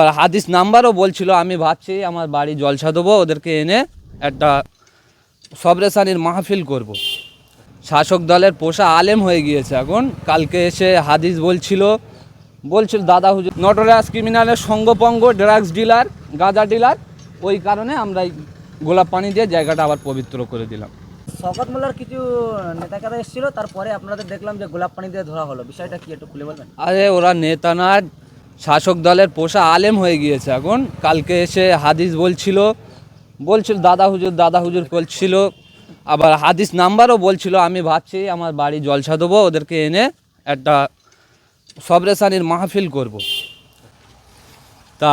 আর হাদিস নাম্বারও বলছিল আমি ভাবছি আমার বাড়ি জলসা দেবো ওদেরকে এনে একটা সবরেসানির মাহফিল করব। শাসক দলের পোষা আলেম হয়ে গিয়েছে এখন। কালকে এসে হাদিস বলছিল বলছিল দাদা হুজুর নটরাস ক্রিমিনালের সঙ্গপঙ্গ ড্রাগস ডিলার গাঁজা ডিলার ওই কারণে আমরা এই গোলাপ পানি দিয়ে জায়গাটা আবার পবিত্র করে দিলাম। শওকত মোল্লার কিছু নেতাকারা এসেছিল তারপরে আপনাদের দেখলাম যে গোলাপ পানি দিয়ে ধরা হলো। বিষয়টা কি একটু খুলে বলবেন? আরে ওরা নেতা না শাসক দলের পোষা আলেম হয়ে গিয়েছে এখন। কালকে এসে হাদিস বলছিল বলছিল, দাদা হুজুর দাদা হুজুর বলছিল। আবার হাদিস নাম্বারও বলছিল, আমি ভাবছি আমার বাড়ি জলসা দেবো, ওদেরকে এনে একটা সবরেসানির মাহফিল করব। তা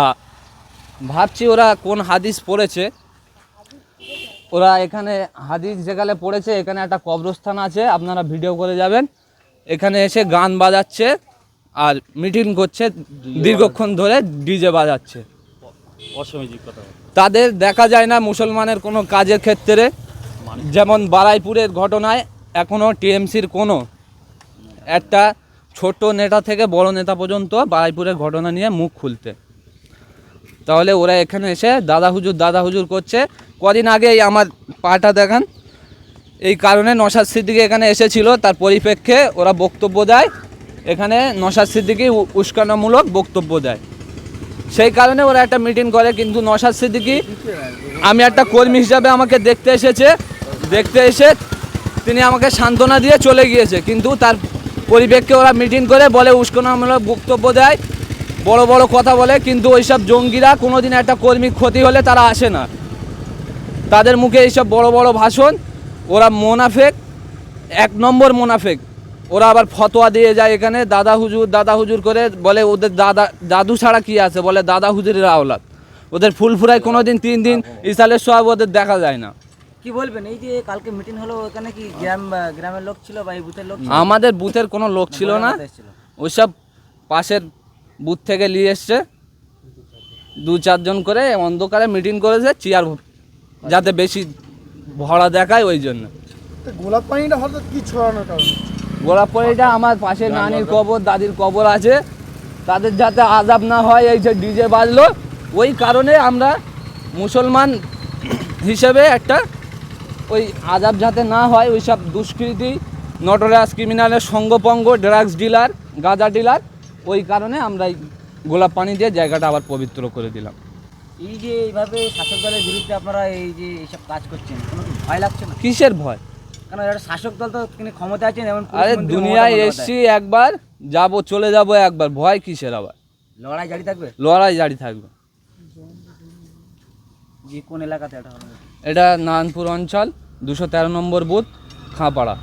ভাবছি ওরা কোন হাদিস পড়েছে। ওরা এখানে হাদিস যেখানে পড়েছে, এখানে একটা কবরস্থান আছে, আপনারা ভিডিও করে যাবেন। এখানে এসে গান বাজাচ্ছে। আর মিটিং করছে দীর্ঘক্ষণ ধরে ডিজে বাজাচ্ছে। তাদের দেখা যায় না মুসলমানের কোনো কাজের ক্ষেত্রে। যেমন বারাইপুরের ঘটনায় এখনও টিএমসির কোনো একটা ছোট নেতা থেকে বড় নেতা পর্যন্ত বারাইপুরের ঘটনা নিয়ে মুখ খুলতে। তাহলে ওরা এখানে এসে দাদা হুজুর দাদা হুজুর করছে। কদিন আগে আমার পাটা দেখান। এই কারণে নসাদ সিদ্দিকি এখানে এসেছিল। তার পরিপ্রেক্ষে ওরা বক্তব্য দেয়। এখানে নসাদ সিদ্দিকি উস্কানোমূলক বক্তব্য দেয়। সেই কারণে ওরা একটা মিটিং করে, কিন্তু নসাদ সিদ্দিকি, আমি একটা কর্মী হিসাবে আমাকে দেখতে এসেছে, দেখতে এসে তিনি আমাকে সান্ত্বনা দিয়ে চলে গিয়েছে, কিন্তু তার পরিপ্রেক্ষে ওরা মিটিং করে, বলে উস্কানোমূলক বক্তব্য দেয়, বড় বড় কথা বলে, কিন্তু ওইসব জঙ্গিরা কোনোদিন একটা কর্মী ক্ষতি হলে তারা আসে না। তাদের মুখে এইসব বড় বড় ভাষণ, ওরা মোনাফেক, এক নম্বর মোনাফেক। ওরা আবার ফতোয়া দিয়ে যায় এখানে দাদা হুজুর দাদা হুজুর করে বলে ওদের দাদা দাদু ছাড়া কি আছে? বলে দাদা হুজুরের আওলাদ। ওদের ফুল ফুলফুরায় কোনো দিন তিন দিন ইসালের সব ওদের দেখা যায় না। কি বলবেন? এই যে কালকে মিটিং হলো ওখানে কি গ্রাম গ্রামের লোক ছিল বা এই বুথের লোক আমাদের বুথের কোনো লোক ছিল না। ওইসব পাশের বুথ থেকে নিয়ে এসছে। দু চারজন করে অন্ধকারে মিটিং করেছে চেয়ার যাতে বেশি ভরা দেখায় ওই জন্য। গোলাপ পানিটা হঠাৎ কি ছড়ানোর কারণ? গোলাপ পরিটা আমার পাশে নানির কবর দাদির কবর আছে। তাদের যাতে আজাব না হয় এই যে ডিজে বাজলো। ওই কারণে আমরা মুসলমান হিসেবে একটা ওই আজাব যাতে না হয় ওই সব দুষ্কৃতি নটরাস ক্রিমিনালের সঙ্গপঙ্গ ড্রাগস ডিলার গাঁজা ডিলার ওই কারণে আমরা এই গোলাপ পানি দিয়ে জায়গাটা আবার পবিত্র করে দিলাম। এই যে এইভাবে শাসক দলের বিরুদ্ধে আপনারা এই যে এইসব কাজ করছেন কোনো ভয় লাগছে না? কিসের ভয়? কারণ শাসক দল তো ক্ষমতা আছেন এমন আরে দুনিয়ায় এসছি একবার যাব চলে যাব একবার ভয় কিসের আবার? লড়াই জারি থাকবে? লড়াই জারি থাকবে। যে কোন এলাকাতে এটা এটা নারায়ণপুর অঞ্চল দুশো তেরো নম্বর বুথ খাঁপাড়া।